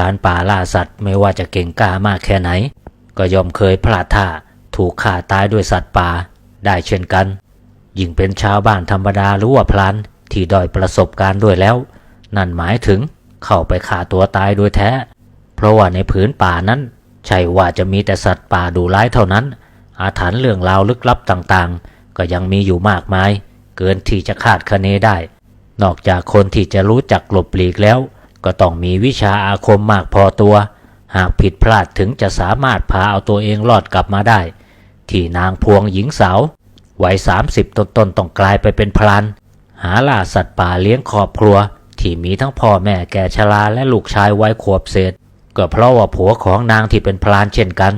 ลานป่าล่าสัตว์ไม่ว่าจะเก่งกล้ามากแค่ไหน ก็ยอมเคยพลาดท่าถูกฆ่าตายด้วยสัตว์ป่าได้เช่นกัน ยิ่งเป็นชาวบ้านธรรมดาหรือว่าพลานที่ด้อยประสบการณ์ด้วยแล้ว นั่นหมายถึงเข้าไปฆ่าตัวตายโดยแท้ เพราะว่าในผืนป่านั้นใช่ว่าจะมีแต่สัตว์ป่าดุร้ายเท่านั้น อาถรรพ์เรื่องราวลึกลับต่างๆ ก็ยังมีอยู่มากมาย เกินที่จะคาดคะเนได้ นอกจากคนที่จะรู้จักหลบหลีกแล้ว ก็ต้องมีวิชาอาคมมากพอตัว หากผิดพลาดถึงจะสามารถพาเอาตัวเองรอดกลับมาได้ ที่นางพวงหญิงสาววัยสามสิบต้นต้องกลายไปเป็นพลานหาล่าสัตว์ป่าเลี้ยงครอบครัว ที่มีทั้งพ่อแม่แก่ชราและลูกชายวัยขวบเศษ ก็เพราะว่าผัวของนางที่เป็นพลานเช่นกัน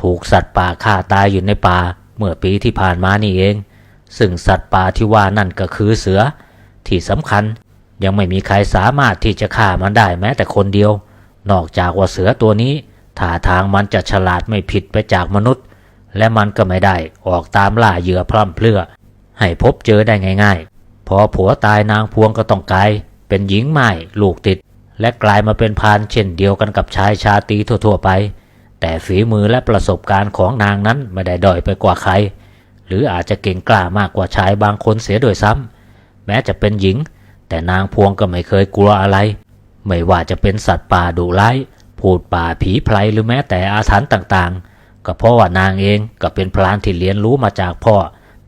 ถูกสัตว์ป่าฆ่าตายอยู่ในป่า เมื่อปีที่ผ่านมานี่เอง ซึ่งสัตว์ป่าที่ว่านั่นก็คือเสือ ที่สำคัญ ยังไม่มีใครสามารถที่จะฆ่ามันได้แม้แต่คนเดียว นอกจากว่าเสือตัวนี้ท่าทางมันจะฉลาดไม่ผิดไปจากมนุษย์ และมันก็ไม่ได้ออกตามล่าเหยื่อพร่ำเพรื่อ ให้พบเจอได้ง่าย ๆ พอผัวตายนางพวงก็ต้องกลายเป็นหญิงใหม่ลูกติด และกลายมาเป็นพานเช่นเดียวกันกับชายชาตีทั่วๆไป แต่ฝีมือและประสบการณ์ของนางนั้นไม่ได้ด้อยไปกว่าใคร หรืออาจจะเก่งกล้ามากกว่าชายบางคนเสียด้วยซ้ำแม้จะเป็นหญิง แต่นางพวงก็ไม่เคยกลัวอะไร ไม่ว่าจะเป็นสัตว์ป่าดุร้ายพูดป่าผีไพรหรือแม้แต่อาถรรพ์ต่างๆ ก็เพราะว่านางเองก็เป็นพรานที่เรียนรู้มาจากพ่อ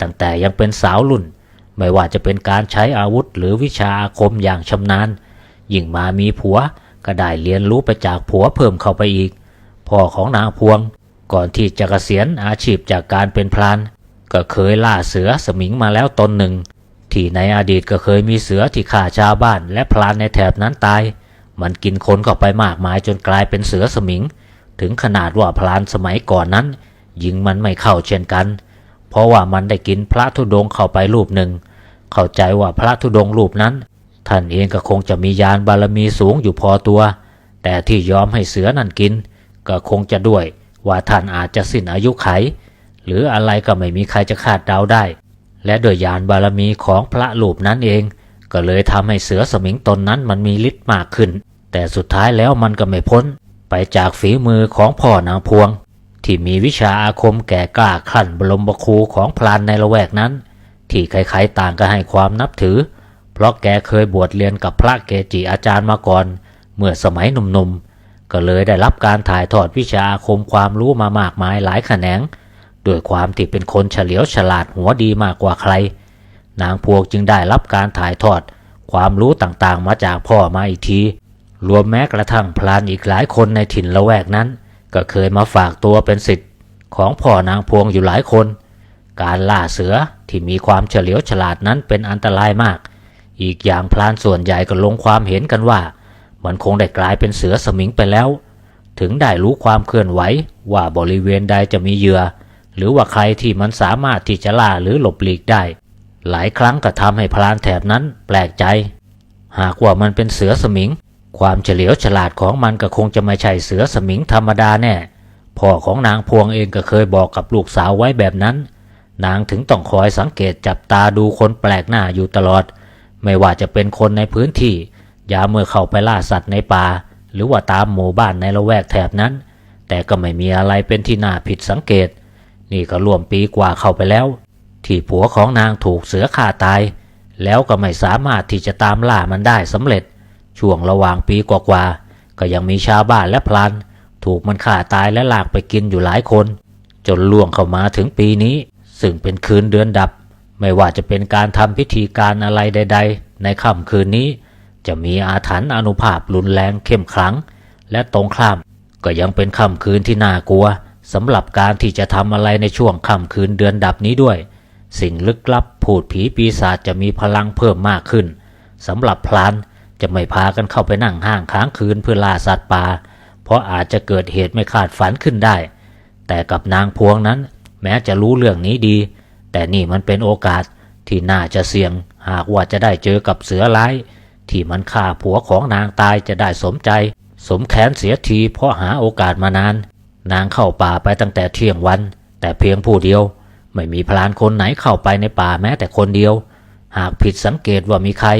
ตั้งแต่ยังเป็นสาวรุ่น ไม่ว่าจะเป็นการใช้อาวุธหรือวิชาอาคมอย่างชำนาญ ยิ่งมามีผัวก็ได้เรียนรู้ไปจากผัวเพิ่มเข้าไปอีก พ่อของนางพวง ก่อนที่จะเกษียณอาชีพจากการเป็นพราน ก็เคยล่าเสือสมิงมาแล้วตนหนึ่ง ที่ในอดีตก็เคยมีเสือที่ฆ่าชาวบ้าน และพรานในแถบนั้นตาย มันกินคนเข้าไปมากมายจนกลายเป็นเสือสมิง ถึงขนาดว่าพรานสมัยก่อนนั้น ยิงมันไม่เข้าเช่นกัน เพราะว่ามันได้กินพระธุดงเข้าไปรูปหนึ่ง เข้าใจว่าพระธุดงรูปนั้น ท่านเองก็คงจะมียานบารมีสูงอยู่พอตัว แต่ที่ยอมให้เสือนั่นกิน ก็คงจะด้วยว่าท่านอาจจะสิ้นอายุไข หรืออะไรก็ไม่มีใครจะคาดเดาได้ และโดยยานบารมีของพระรูปนั้นเอง ก็เลยทำให้เสือสมิงตนนั้นมันมีฤทธิ์มากขึ้น แต่สุดท้ายแล้วมันก็ไม่พ้น ไปจากฝีมือของพ่อนางพวง ที่มีวิชาอาคมแก่กล้าขั้นบรมบครูของพลานในละแวกนั้น ที่ใครๆต่างก็ให้ความนับถือ เพราะแกเคยบวชเรียนกับพระเกจิอาจารย์มาก่อน เมื่อสมัยหนุ่มๆก็เลยได้รับการถ่ายทอดวิชาอาคมความรู้มามากมายหลายแขนง ด้วยความที่เป็นคนเฉลียวฉลาดหัวดีมากกว่าใคร นางพวกจึงได้รับการถ่ายทอด ความรู้ต่างๆมาจากพ่อมาอีกที รวมแม้กระทั่งพลานอีกหลายคนในถิ่นละแวกนั้น ก็เคยมาฝากตัวเป็นสิทธิ์ ของพ่อนางพวงอยู่หลายคน การล่าเสือที่มีความเฉลียวฉลาดนั้นเป็นอันตรายมาก อีกอย่างพลานส่วนใหญ่ก็ลงความเห็นกันว่า มันคงได้กลายเป็นเสือสมิงไปแล้ว ถึงได้รู้ความเคลื่อนไหวว่าบริเวณใดจะมีเหยื่อ หรือว่าใครที่มันสามารถที่จะล่าหรือหลบหลีกได้ หลายครั้งก็ทำให้พลานแถบนั้นแปลกใจ หากว่ามันเป็นเสือสมิง ความเฉลียวฉลาดของมันก็คงจะไม่ใช่เสือสมิงธรรมดาแน่พ่อของนางพวงเองก็เคยบอกกับลูกสาวไว้แบบนั้น นางถึงต้องคอยสังเกตจับตาดูคนแปลกหน้าอยู่ตลอด ไม่ว่าจะเป็นคนในพื้นที่ยามเมื่อเข้าไปล่าสัตว์ในป่า หรือว่าตามหมู่บ้านในละแวกแถบนั้น แต่ก็ไม่มีอะไรเป็นที่น่าผิดสังเกต นี่ก็ร่วมปีกว่าเข้าไปแล้ว ที่ผัวของนางถูกเสือฆ่าตาย แล้วก็ไม่สามารถที่จะตามล่ามันได้สำเร็จ ช่วงระหว่างปีกว่าๆก็ยังมีชาวบ้านและพลานถูกมันฆ่าตายและลากไปกินอยู่หลายคน จนล่วงเข้ามาถึงปีนี้ ซึ่งเป็นคืนเดือนดับ ไม่ว่าจะเป็นการทำพิธีการอะไรใด ๆ ในค่ำคืนนี้ จะมีอาถรรพ์อนุภาพรุนแรงเข้มขลัง และตรงข้ามก็ยังเป็นค่ำคืนที่น่ากลัว สำหรับการที่จะทำอะไรในช่วงค่ำคืนเดือนดับนี้ด้วย สิ่งลึกลับผูดผีปีศาจจะมีพลังเพิ่มมากขึ้นสำหรับพลานจะไม่พากันเข้าไปนั่งห้างค้างคืนเพื่อล่าสัตว์ป่าเพราะอาจจะเกิดเหตุไม่คาดฝันขึ้นได้ แต่กับนางพวงนั้น แม้จะรู้เรื่องนี้ดี แต่นี่มันเป็นโอกาสที่น่าจะเสี่ยง หากว่าจะได้เจอกับเสือร้าย ที่มันฆ่าผัวของนางตายจะได้สมใจ สมแค้นเสียทีเพราะหาโอกาสมานาน นางเข้าป่าไปตั้งแต่เที่ยงวัน แต่เพียงผู้เดียว ไม่มีพลานคนไหนเข้าไปในป่าแม้แต่คนเดียว หากผิดสังเกตว่ามีใคร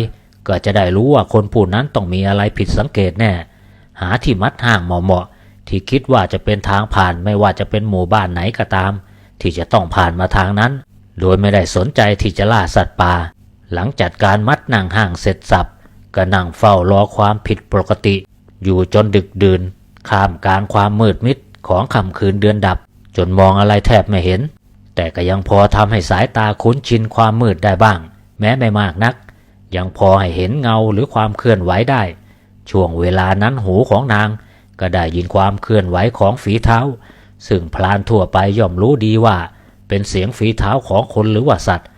ก็จะได้รู้ว่าคนผู้นั้นต้องมีอะไรผิดสังเกตแน่ หาที่มัดห่างเหมาะๆที่คิดว่าจะเป็นทางผ่านไม่ว่าจะเป็นหมู่บ้านไหนก็ตาม ที่จะต้องผ่านมาทางนั้น โดยไม่ได้สนใจที่จะล่าสัตว์ป่า หลังจัดการมัดนางห่างเสร็จสับก็นั่งเฝ้ารอความผิดปกติ อยู่จนดึกดื่นข้ามกลางความมืดมิด ของค่ำคืนเดือนดับ จนมองอะไรแทบไม่เห็น แต่ก็ยังพอทำให้สายตาคุ้นชินความมืดได้บ้าง แม้ไม่มากนัก ยังพอให้เห็นเงาหรือความเคลื่อนไหวได้ ช่วงเวลานั้นหูของนาง ก็ได้ยินความเคลื่อนไหวของฝีเท้า ซึ่งพลานทั่วไปย่อมรู้ดีว่า เป็นเสียงฝีเท้าของคนหรือว่าสัตว์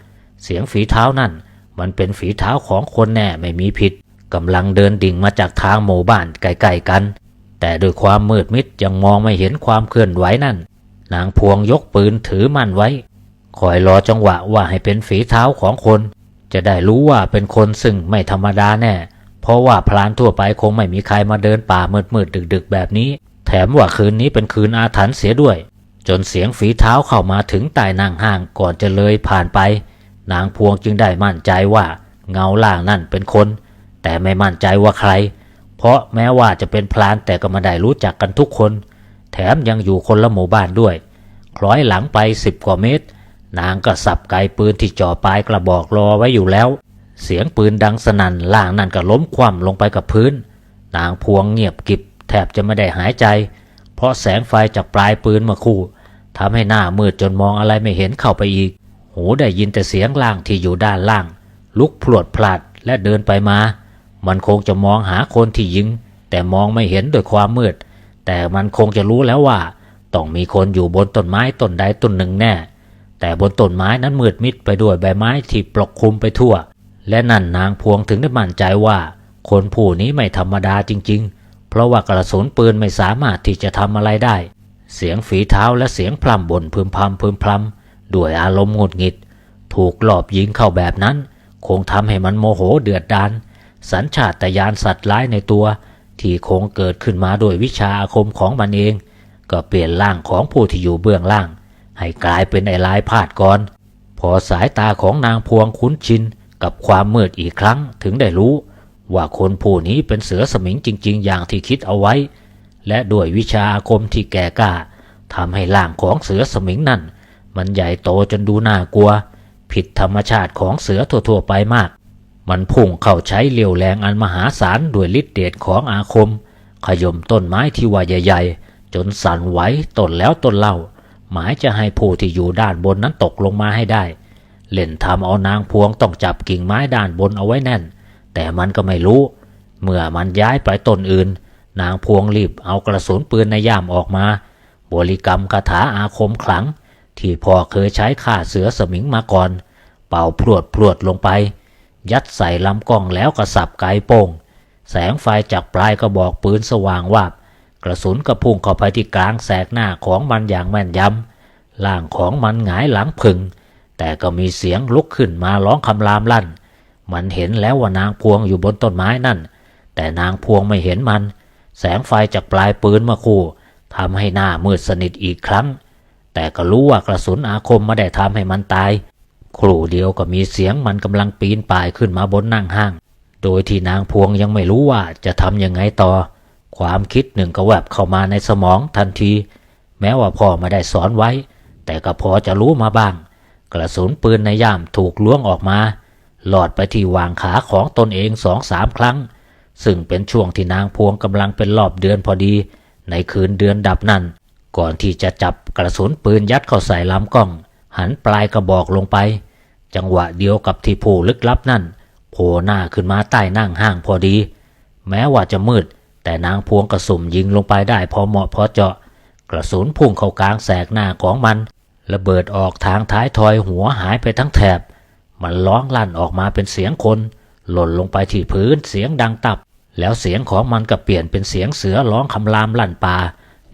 เสียงฝีเท้านั่น มันเป็นฝีเท้าของคนแน่ไม่มีผิดกำลังเดินดิ่งมาจากทางหมู่บ้านใกล้ๆกัน แต่ด้วยความมืดมิดยังมองไม่เห็นความเคลื่อนไหวนั่น นางพวงยกปืนถือมั่นไว้ คอยรอจังหวะว่าให้เป็นฝีเท้าของคน จะได้รู้ว่าเป็นคนซึ่งไม่ธรรมดาแน่ เพราะว่าพลานทั่วไปคงไม่มีใครมาเดินป่ามืดๆดึก ๆ แบบนี้ แถมว่าคืนนี้เป็นคืนอาถรรพ์เสียด้วย จนเสียงฝีเท้าเข้ามาถึงใต้นางห้างก่อนจะเลยผ่านไป นางพวงจึงได้มั่นใจว่า เงาล่างนั่นเป็นคน แต่ไม่มั่นใจว่าใคร เพราะแม้ว่าจะเป็นพลานแต่ก็ไม่ได้รู้จักกันทุกคน แถมยังอยู่คนละหมู่บ้านด้วย คล้อยหลังไปสิบกว่าเมตร นางก็สับไกปืนที่จ่อปลายกระบอกรอไว้อยู่แล้ว เสียงปืนดังสนั่นล่างนั่นก็ล้มคว่ำลงไปกับพื้น นางพวงเงียบกิบแทบจะไม่ได้หายใจ เพราะแสงไฟจากปลายปืนมื่อคู่ทำให้หน้ามืดจนมองอะไรไม่เห็นเข้าไปอีก หูได้ยินแต่เสียงล่างที่อยู่ด้านล่าง ลุกพลวดพลาดและเดินไปมา มันคงจะมองหาคนที่ยิง แต่มองไม่เห็นด้วยความมืด แต่มันคงจะรู้แล้วว่า ต้องมีคนอยู่บนต้นไม้ต้นใดต้นหนึ่งแน่ แต่บนต้นไม้นั้นมืดมิดไปด้วยใบไม้ที่ปกคลุมไปทั่ว และนั่นนางพวงถึงได้มั่นใจว่า คนผู้นี้ไม่ธรรมดาจริง ๆ เพราะว่ากระสุนปืนไม่สามารถที่จะทำอะไรได้ เสียงฝีเท้าและเสียงพร่ำบ่นพึมพำพึมพำด้วยอารมณ์หงุดหงิด ถูกหลอบยิงเข้าแบบนั้น คงทำให้มันโมโหเดือดดาน สัญชาตญาณสัตว์ร้ายในตัว ที่คงเกิดขึ้นมาโดยวิชาอาคมของมันเอง ก็เปลี่ยนร่างของผู้ที่อยู่เบื้องล่าง ให้กลายเป็นไอ้ลายพาดก่อน พอสายตาของนางพวงคุ้นชินกับความมืดอีกครั้งถึงได้รู้ ว่าคนผู้นี้เป็นเสือสมิงจริง ๆ อย่างที่คิดเอาไว้ และด้วยวิชาอาคมที่แก่กล้าทำให้ร่างของเสือสมิงนั่น มันใหญ่โตจนดูน่ากลัว ผิดธรรมชาติของเสือทั่วๆไปมาก มันพุ่งเข้าใช้เลียวแรงอันมหาศาลด้วยฤทธิเดชของอาคม ขย่มต้นไม้ที่ว่าใหญ่ๆ จนสั่นไหวต้นแล้วต้นเล่า หมายจะให้ผู้ที่อยู่ด้านบนนั้นตกลงมาให้ได้ เล่นทำเอานางพวงต้องจับกิ่งไม้ด้านบนเอาไว้แน่น แต่มันก็ไม่รู้ เมื่อมันย้ายไปต้นอื่น นางพวงรีบเอากระสุนปืนในย่ามออกมา บริกรรมคาถาอาคมขลัง ที่พ่อเคยใช้ฆ่าเสือสมิงมาก่อน เป่าพรวดพรวดลงไป ยัดใส่ลำกล้องแล้วก็สับไกโป้งแสงไฟจากปลายกระบอกปืนสว่างวาบกระสุนกระพุ่งเข้าไปที่กลางแสกหน้าของมันอย่างแม่นยำร่างของมันหงายหลังพึงแต่ก็มีเสียงลุกขึ้นมาร้องคำรามลั่น มันเห็นแล้วว่านางพวงอยู่บนต้นไม้นั่น แต่นางพวงไม่เห็นมัน แสงไฟจากปลายปืนมื่อคู่ทำให้หน้ามืดสนิทอีกครั้ง แต่ก็รู้ว่ากระสุนอาคมไม่ได้ทำให้มันตาย ครู่เดียวก็มีเสียงมันกำลังปีนป่ายขึ้นมาบนนั่งห้าง โดยที่นางพวงยังไม่รู้ว่าจะทำยังไงต่อ ความคิดหนึ่งก็แวบเข้ามาในสมองทันที แม้ว่าพ่อไม่ได้สอนไว้ แต่ก็พอจะรู้มาบ้าง กระสุนปืนในย่ามถูกล้วงออกมา หลอดไปที่วางขาของตนเองสองสามครั้ง ซึ่งเป็นช่วงที่นางพวงกำลังเป็นรอบเดือนพอดี ในคืนเดือนดับนั่นก่อนที่จะจับกระสุนปืนยัดเข้าใส่ลำกล้อง หันปลายกระบอกลงไป จังหวะเดียวกับที่ผู้ลึกลับนั่นโผล่หน้าขึ้นมาใต้นั่งห้างพอดี แม้ว่าจะมืด แต่นางพวงกระสุมยิงลงไปได้พอเหมาะพอเจาะ กระสุนพุ่งเข้ากลางแสกหน้าของมัน ระเบิดออกทางท้ายทอยหัวหายไปทั้งแถบ มันร้องลั่นออกมาเป็นเสียงคน หล่นลงไปที่พื้นเสียงดังตับ แล้วเสียงของมันก็เปลี่ยนเป็นเสียงเสือร้องคำรามลั่นป่า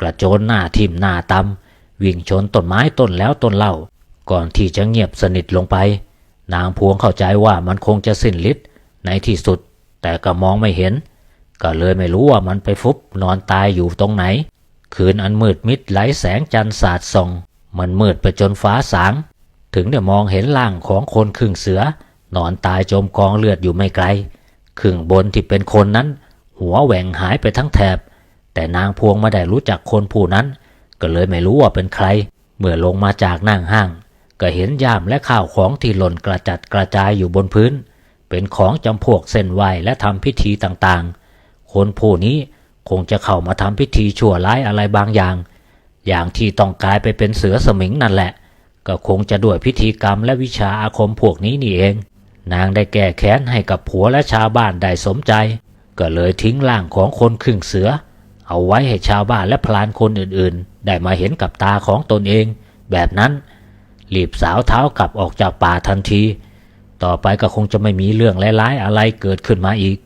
กระโจนหน้าทิ่มหน้าตำวิ่งชนต้นไม้ต้นแล้วต้นเล่า ก่อนที่จะเงียบสนิทลงไป นางพวงเข้าใจว่ามันคงจะสิ้นฤทธิ์ในที่สุด แต่ก็มองไม่เห็น ก็เลยไม่รู้ว่ามันไปฟุบนอนตายอยู่ตรงไหน คืนอันมืดมิดไหลแสงจันทร์สาดส่อง มันมืดไปจนฟ้าสาง ถึงได้มองเห็นร่างของคนครึ่งเสือ นอนตายจมกองเลือดอยู่ไม่ไกลครึ่งบนที่เป็นคนนั้น หัวแหว่งหายไปทั้งแถบ แต่นางพวงไม่ได้รู้จักคนผู้นั้น ก็เลยไม่รู้ว่าเป็นใคร เมื่อลงมาจากนั่งห้าง ก็เห็นย่ามและข้าวของที่หล่นกระจัดกระจายอยู่บนพื้น เป็นของจำพวกเส้นไหวและทำพิธีต่างๆ คนผู้นี้คงจะเข้ามาทำพิธีชั่วร้ายอะไรบางอย่าง อย่างที่ต้องกลายไปเป็นเสือสมิงนั่นแหละ ก็คงจะด้วยพิธีกรรมและวิชาอาคมพวกนี้นี่เอง นางได้แก้แค้นให้กับผัวและชาวบ้านได้สมใจ ก็เลยทิ้งร่างของคนครึ่งเสือ เอาไว้ให้ชาวบ้านและพลานคนอื่นๆ ได้มาเห็นกับตาของตนเอง แบบนั้น รีบสาวเท้ากลับออกจากป่าทันที ต่อไปก็คงจะไม่มีเรื่องร้ายๆอะไรเกิดขึ้นมาอีก